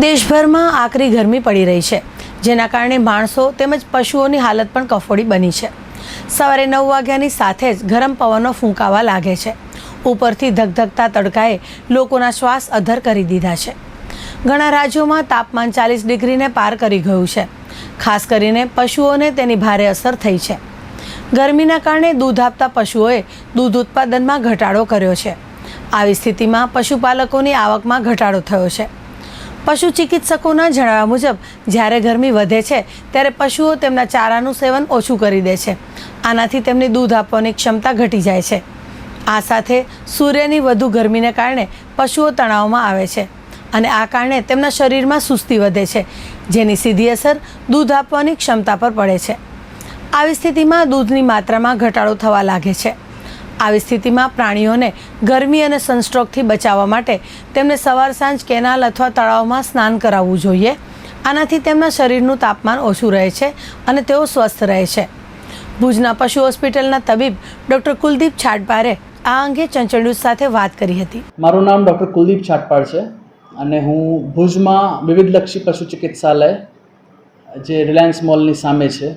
દેશભરમાં આકરી ગરમી પડી રહી છે, જેના કારણે માણસો તેમજ પશુઓની હાલત પણ કફોડી બની છે. સવારે નવ વાગ્યાની સાથે જ ગરમ પવનો ફૂંકાવા લાગે છે. ઉપરથી ધગધગતા તડકાએ લોકોના શ્વાસ અધર કરી દીધા છે. ઘણા રાજ્યોમાં તાપમાન ચાલીસ ડિગ્રીને પાર કરી ગયું છે. ખાસ કરીને પશુઓને તેની ભારે અસર થઈ છે. ગરમીના કારણે દૂધ આપતા પશુઓએ દૂધ ઉત્પાદનમાં ઘટાડો કર્યો છે. આવી સ્થિતિમાં પશુપાલકોની આવકમાં ઘટાડો થયો છે. પશુ ચિકિત્સકોના જણાવ્યા મુજબ, જ્યારે ગરમી વધે છે, ત્યારે પશુઓ તેમના ચારાનું સેવન ઓછું કરી દે છે. આનાથી તેમની દૂધ આપવાની ક્ષમતા ઘટી જાય છે. આ સાથે સૂર્યની વધુ ગરમીને કારણે પશુઓ તણાવમાં આવે છે અને આ કારણે તેમના શરીરમાં સુસ્તી વધે છે, જેની સીધી અસર દૂધ આપવાની ક્ષમતા પર પડે છે. આવી સ્થિતિમાં દૂધની માત્રામાં ઘટાડો થવા લાગે છે. આવી સ્થિતિમાં પ્રાણીઓને ગરમી અને સનસ્ટ્રોકથી બચાવવા માટે તેમને સવાર સાંજ કેનાલ અથવા તળાવમાં સ્નાન કરાવવું જોઈએ. આનાથી તેમના શરીરનું તાપમાન ઓછું રહે છે અને તેઓ સ્વસ્થ રહે છે. ભુજના પશુ હોસ્પિટલના તબીબ ડૉક્ટર કુલદીપ છાટપારે આ અંગે ચંચળ સાથે વાત કરી હતી. મારું નામ ડૉક્ટર કુલદીપ છાટપાળ છે અને હું ભુજમાં વિવિધલક્ષી પશુ ચિકિત્સાલય, જે રિલાયન્સ મોલની સામે છે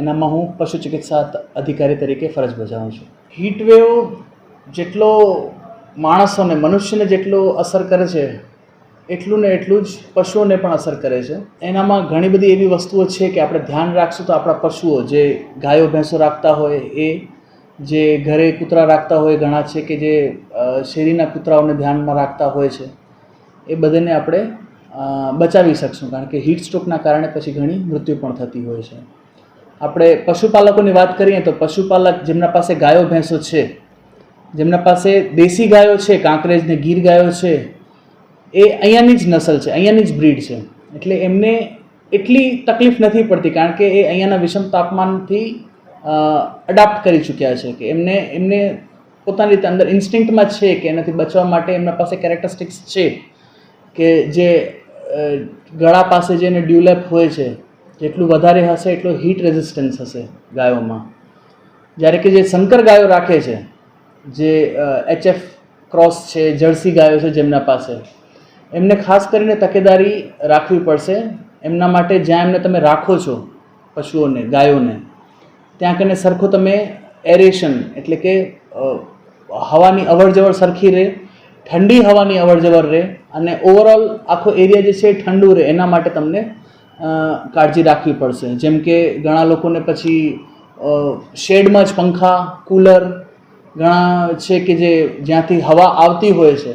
એનામાં હું પશુ ચિકિત્સા અધિકારી તરીકે ફરજ બજાવું છું. હીટ વેવ જેટલો માણસોને મનુષ્યને જેટલો અસર કરે છે, એટલું ને એટલું જ પશુઓને પણ અસર કરે છે. એનામાં ઘણી બધી એવી વસ્તુઓ છે કે આપણે ધ્યાન રાખશું તો આપણા પશુઓ જે ગાયો, ભેંસો રાખતા હોય એ, જે ઘરે કૂતરા રાખતા હોય ઘણા છે કે જે શેરીના કૂતરાઓને ધ્યાનમાં રાખતા હોય છે, એ બધાને આપણે બચાવી શકશું. કારણ કે હીટ સ્ટ્રોકના કારણે પછી ઘણી મૃત્યુ પણ થતી હોય છે. આપણે પશુપાલકોની વાત કરીએ તો પશુપાલક જેમના પાસે ગાયો, ભેંસો છે, જેમના પાસે દેશી ગાયો છે, કાંકરેજ ને ગીર ગાયો છે, એ અહીંયાની જ નસલ છે, અહીંયાની જ બ્રીડ છે. એટલે એમને એટલી તકલીફ નથી પડતી કારણ કે એ અહીંયાના વિષમ તાપમાનથી અડાપ્ટ કરી ચૂક્યા છે કે એમને એમને પોતાની રીતે અંદર ઇન્સ્ટિંક્ટમાં છે કે એનાથી બચવા માટે એમના પાસે કેરેક્ટરિસ્ટિક્સ છે કે જે ગળા પાસે જે એને ડ્યુલેપ હોય છે. જેટલું વધારે હશે, એટલો હીટ રેઝિસ્ટન્સ હશે ગાયોમાં. જ્યારે કે જે સંકર ગાયો રાખે છે, જે એચએફ ક્રોસ છે, જર્સી ગાયો છે જેમના પાસે, એમને ખાસ કરીને તકેદારી રાખવી પડશે. એમના માટે જ્યાં એમને તમે રાખો છો પશુઓને, ગાયોને, ત્યાં કને સરખો તમે એરેશન એટલે કે હવાની અવરજવર સરખી રહે, ઠંડી હવાની અવરજવર રહે અને ઓવરઓલ આખો એરિયા જે છે એ ઠંડુ રહે, એના માટે તમને કાળજી રાખવી પડશે. જેમ કે ઘણા લોકોને પછી શેડમાં જ પંખા, કુલર, ઘણા છે કે જે જ્યાંથી હવા આવતી હોય છે,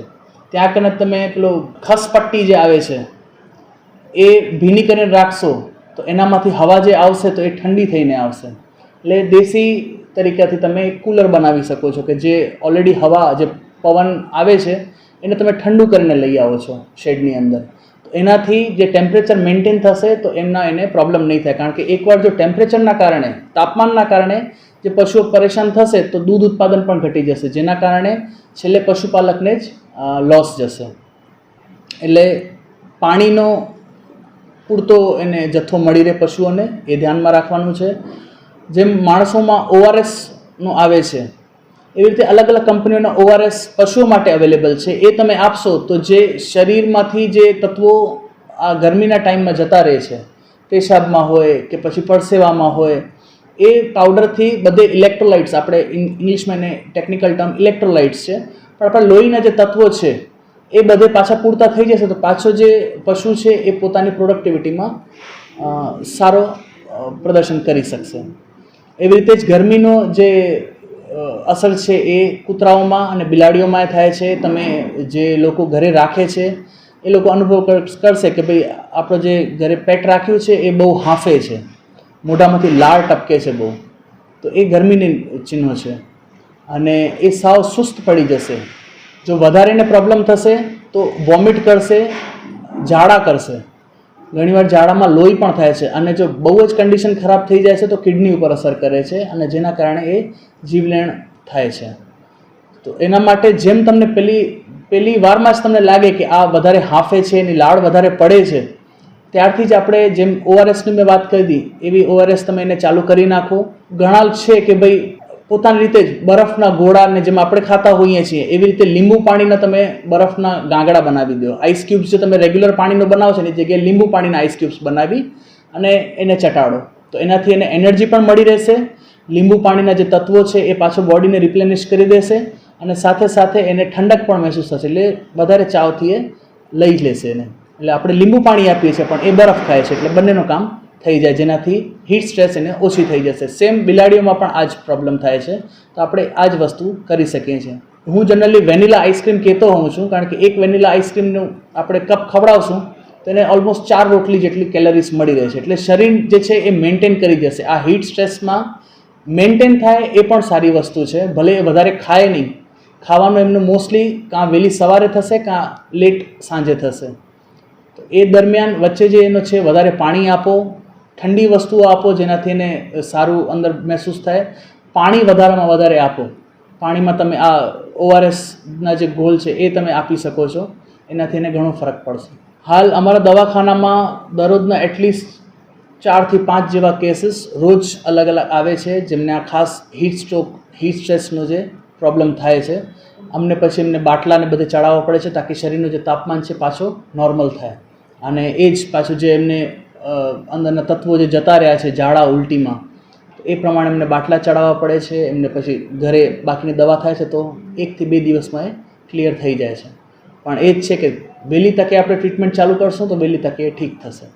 ત્યાં કને તમે પેલો ખસપટ્ટી જે આવે છે, એ ભીની કરીને રાખશો, તો એનામાંથી હવા જે આવશે તો એ ઠંડી થઈને આવશે. એટલે દેશી તરીકેથી તમે કુલર બનાવી શકો છો કે જે ઓલરેડી હવા, જે પવન આવે છે, એને તમે ઠંડુ કરીને લઈ આવો છો શેડની અંદર. એનાથી જે ટેમ્પરેચર મેન્ટેન થશે તો એમના એને પ્રોબ્લેમ નહીં થાય. કારણ કે એકવાર જો ટેમ્પરેચરના કારણે, તાપમાનના કારણે જે પશુઓ પરેશાન થશે તો દૂધ ઉત્પાદન પણ ઘટી જશે. જેના કારણે છેલ્લે પશુપાલકને જ લોસ જશે. એટલે પાણીનો પૂરતો એને જથ્થો મળી રહે પશુઓને, એ ધ્યાનમાં રાખવાનું છે. જેમ માણસોમાં ઓઆરએસનું આવે છે એવી રીતે અલગ અલગ કંપનીઓના ઓઆરએસ પશુઓ માટે અવેલેબલ છે. એ તમે આપશો તો જે શરીરમાંથી જે તત્વો આ ગરમીના ટાઈમમાં જતા રહે છે, પેશાબમાં હોય કે પછી પરસેવામાં હોય, એ પાવડરથી બધે ઇલેક્ટ્રોલાઇટ્સ આપણે ઇંગ- ઇંગ્લિશમાં એને ટેકનિકલ ટર્મ ઇલેક્ટ્રોલાઇટ્સ છે. પણ આપણા લોહીના જે તત્વો છે, એ બધે પાછા પૂરતા થઈ જશે તો પાછો જે પશુ છે એ પોતાની પ્રોડક્ટિવિટીમાં સારો પ્રદર્શન કરી શકશે. એવી રીતે જ ગરમીનો જે અસર છે એ કૂતરાઓમાં અને બિલાડીઓમાં થાય છે. તમે જે લોકો ઘરે રાખે છે, એ લોકો અનુભવ કરશે કે ભાઈ આપણો જે ઘરે પેટ રાખ્યું છે, એ બહુ હાંફે છે. મોઢામાંથી લાળ ટપકે છે બહુ. તો એ ગરમીની ચિહ્નો છે. અને એ સાવ સુસ્ત પડી જશે. જો વધારેને પ્રોબ્લેમ થશે, તો વોમિટ કરશે, ઝાડા કરશે. ઘણીવાર ઝાડામાં લોહી પણ થાય છે. અને જો બહુ જ કન્ડિશન ખરાબ થઈ જાય છે તો કિડની ઉપર અસર કરે છે અને જેના કારણે એ જીવલેણ થાય છે. તો એના માટે જેમ તમને પેલી પેલી વારમાં જ તમને લાગે કે આ વધારે હાફે છે, એની લાળ વધારે પડે છે, ત્યારથી જ આપણે જેમ ઓઆરએસની મેં વાત કરી હતી એવી ઓઆરએસ તમે એને ચાલુ કરી નાખો. ઘણા છે કે ભાઈ પોતાની રીતે જ બરફના ગોળાને જેમ આપણે ખાતા હોઈએ છીએ, એવી રીતે લીંબુ પાણીના તમે બરફના ગાંગડા બનાવી દો. આઈસ ક્યુબ્સ જે તમે રેગ્યુલર પાણીનો બનાવો છો એની જગ્યાએ લીંબુ પાણીના આઈસ ક્યુબ્સ બનાવી અને એને ચટાડો. તો એનાથી એને એનર્જી પણ મળી રહેશે, લીંબુ પાણીના જે તત્વો છે એ પાછો બોડીને રિપ્લેનિશ કરી દેશે અને સાથે સાથે એને ઠંડક પણ મહેસૂસ થશે. એટલે વધારે ચાવથી એ લઈ લેશે એને. એટલે આપણે લીંબુ પાણી આપીએ છીએ, પણ એ બરફ ખાય છે. એટલે બંનેનું કામ થઈ જાય જેનાથી હીટ સ્ટ્રેસ એને ઓછી થઈ જશે. સેમ બિલાડીઓમાં પણ આ જ પ્રોબ્લેમ થાય છે. તો આપણે આ જ વસ્તુ કરી શકીએ છીએ. હું જનરલી વેનીલા આઈસ્ક્રીમ કહેતો હોઉં છું, કારણ કે એક વેનીલા આઈસ્ક્રીમનું આપણે કપ ખવડાવશું, તો એને ઓલમોસ્ટ ચાર રોટલી જેટલી કેલરીઝ મળી રહે છે એટલે શરીર જે છે એ મેન્ટેન કરી જશે આ હીટ સ્ટ્રેસમાં મેન્ટેન થાય એ પણ સારી વસ્તુ છે. ભલે એ વધારે ખાય નહીં. ખાવાનું એમનું મોસ્ટલી કાં વહેલી સવારે થશે, કાં લેટ સાંજે થશે. તો એ દરમિયાન વચ્ચે જે એનો છે, વધારે પાણી આપો ઠંડી વસ્તુઓ આપો જેનાથી એને સારું અંદર મહેસૂસ થાય. પાણી વધારેમાં વધારે આપો. પાણીમાં તમે આ ઓઆરએસના જે ગોલ છે એ તમે આપી શકો છો. એનાથી એને ઘણો ફરક પડશે. હાલ અમારા દવાખાનામાં દરરોજના એટલીસ્ટ ચારથી પાંચ જેવા કેસીસ રોજ અલગ અલગ આવે છે, જેમને આ ખાસ હીટ સ્ટ્રોક હીટ સ્ટ્રેસનો જે પ્રોબ્લેમ થાય છે. અમને પછી એમને બાટલાને બધે ચડાવવા પડે છે, તાકી શરીરનું જે તાપમાન છે પાછો નોર્મલ થાય. અને એ જ પાછું જે એમને અંદરના તત્વો જે જતા રહ્યા છે ઝાડા ઉલટીમાં, એ પ્રમાણે એમને બાટલા ચડાવવા પડે છે, એમને પછી ઘરે બાકીની દવા થાય છે તો એકથી બે દિવસમાં એ ક્લિયર થઈ જાય છે. પણ એ જ છે કે વહેલી તકે આપણે ટ્રીટમેન્ટ ચાલુ કરશું તો વહેલી તકે એ ઠીક થશે.